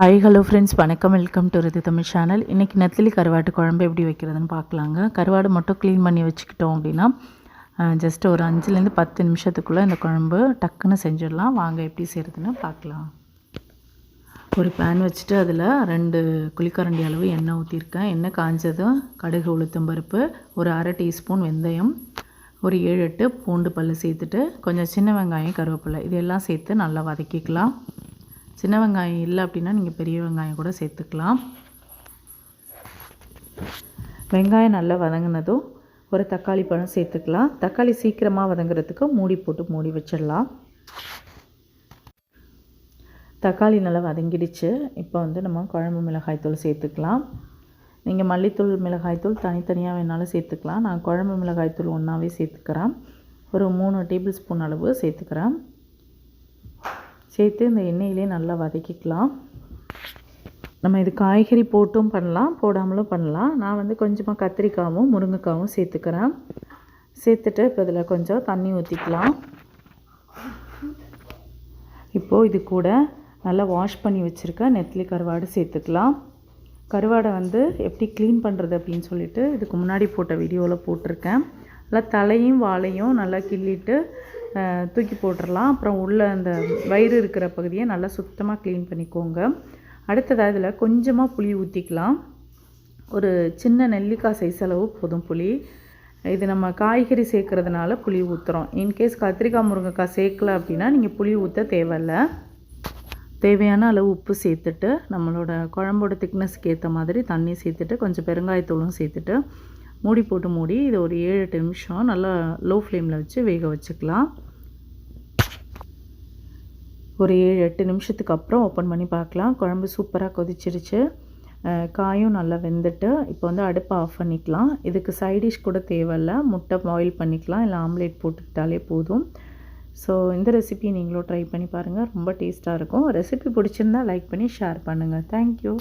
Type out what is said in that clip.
Hi hello friends வணக்கம். Welcome to Ridhi Tamil channel இன்றைக்கி நெத்திலி கருவாட்டு குழம்பு எப்படி வைக்கிறதுன்னு பார்க்கலாங்க. கருவாடு மட்டும் க்ளீன் பண்ணி வச்சுக்கிட்டோம் அப்படின்னா ஜஸ்ட் ஒரு அஞ்சுலேருந்து பத்து நிமிஷத்துக்குள்ளே இந்த குழம்பு டக்குன்னு செஞ்சிடலாம். வாங்க எப்படி செய்கிறதுன்னு பார்க்கலாம். ஒரு பேன் வச்சுட்டு அதில் ரெண்டு குளிக்கரண்டி அளவு எண்ணெய் ஊற்றிருக்கேன் எண்ணெய் காஞ்சதும் கடுகு உளுத்தம் பருப்பு ஒரு அரை டீஸ்பூன் வெந்தயம் ஒரு ஏழு எட்டு பூண்டு பல் சேர்த்துட்டு கொஞ்சம் சின்ன வெங்காயம் கருவேப்பிலை இதெல்லாம் சேர்த்து நல்லா வதக்கிக்கலாம். சின்ன வெங்காயம் இல்லை அப்படின்னா நீங்கள் பெரிய வெங்காயம் கூட சேர்த்துக்கலாம். வெங்காயம் நல்லா வதங்கினதும் ஒரு தக்காளி பழம் சேர்த்துக்கலாம். தக்காளி சீக்கிரமாக வதங்குறதுக்கு மூடி போட்டு மூடி வச்சிடலாம். தக்காளி நல்லா வதங்கிடுச்சு. இப்போ வந்து நம்ம குழம்பு மிளகாய்த்தூள் சேர்த்துக்கலாம். நீங்கள் மல்லித்தூள் மிளகாய்த்தூள் தனித்தனியாக வேணாலும் சேர்த்துக்கலாம். நான் குழம்பு மிளகாய்த்தூள் ஒன்றாவே சேர்த்துக்கிறேன். ஒரு மூணு டேபிள் ஸ்பூன் அளவு சேர்த்துக்கிறேன். சேர்த்து இந்த எண்ணெயிலே நல்லா வதக்கிக்கலாம். நம்ம இது காய்கறி போட்டும் பண்ணலாம் போடாமலும் பண்ணலாம். நான் வந்து கொஞ்சமாக கத்திரிக்காவும் முருங்கைக்காவும் சேர்த்துக்கிறேன். சேர்த்துட்டு இப்போ இதில் கொஞ்சம் தண்ணி ஊற்றிக்கலாம் இப்போது இது கூட நல்லா வாஷ் பண்ணி வச்சுருக்க நெத்திலி கருவாடு சேர்த்துக்கலாம். கருவாடை வந்து எப்படி க்ளீன் பண்ணுறது அப்படின்னு சொல்லிட்டு இதுக்கு முன்னாடி போட்ட வீடியோவில் போட்டிருக்கேன். நல்லா தலையும் வாழையும் நல்லா கிள்ளிட்டு தூக்கி போட்டுடலாம் அப்புறம் உள்ளே அந்த வயிறு இருக்கிற பகுதியை நல்லா சுத்தமாக க்ளீன் பண்ணிக்கோங்க. அடுத்ததாக இதில் கொஞ்சமாக புளி ஊற்றிக்கலாம் ஒரு சின்ன நெல்லிக்காய் சைஸ் அளவு போதும் புளி. இது நம்ம காய்கறி சேர்க்குறதுனால புளி ஊற்றுறோம் இன்கேஸ் கத்திரிக்காய் முருங்கைக்காய் சேர்க்கல அப்படின்னா நீங்கள் புளி ஊற்ற தேவையில்லை. தேவையான அளவு உப்பு சேர்த்துட்டு நம்மளோட குழம்போட திக்னஸ்க்கு ஏற்ற மாதிரி தண்ணி சேர்த்துட்டு கொஞ்சம் பெருங்காயத்தூளும் சேர்த்துட்டு மூடி போட்டு மூடி இதை ஒரு ஏழு எட்டு நிமிஷம் நல்லா லோ ஃப்ளேமில் வச்சு வேக வச்சுக்கலாம். ஒரு ஏழு எட்டு நிமிஷத்துக்கு அப்புறம் ஓப்பன் பண்ணி பார்க்கலாம். குழம்பு சூப்பராக கொதிச்சிருச்சு. காயும் நல்லா வெந்துட்டு இப்போ வந்து அடுப்பை ஆஃப் பண்ணிக்கலாம். இதுக்கு சைடிஷ் கூட தேவையில்ல. முட்டை பாயில் பண்ணிக்கலாம். இல்லை ஆம்லேட் போட்டுக்கிட்டாலே போதும். ஸோ இந்த ரெசிபி நீங்களும் ட்ரை பண்ணி பாருங்கள் ரொம்ப டேஸ்ட்டாக இருக்கும். ரெசிபி பிடிச்சிருந்தா லைக் பண்ணி ஷேர் பண்ணுங்கள் தேங்க்யூ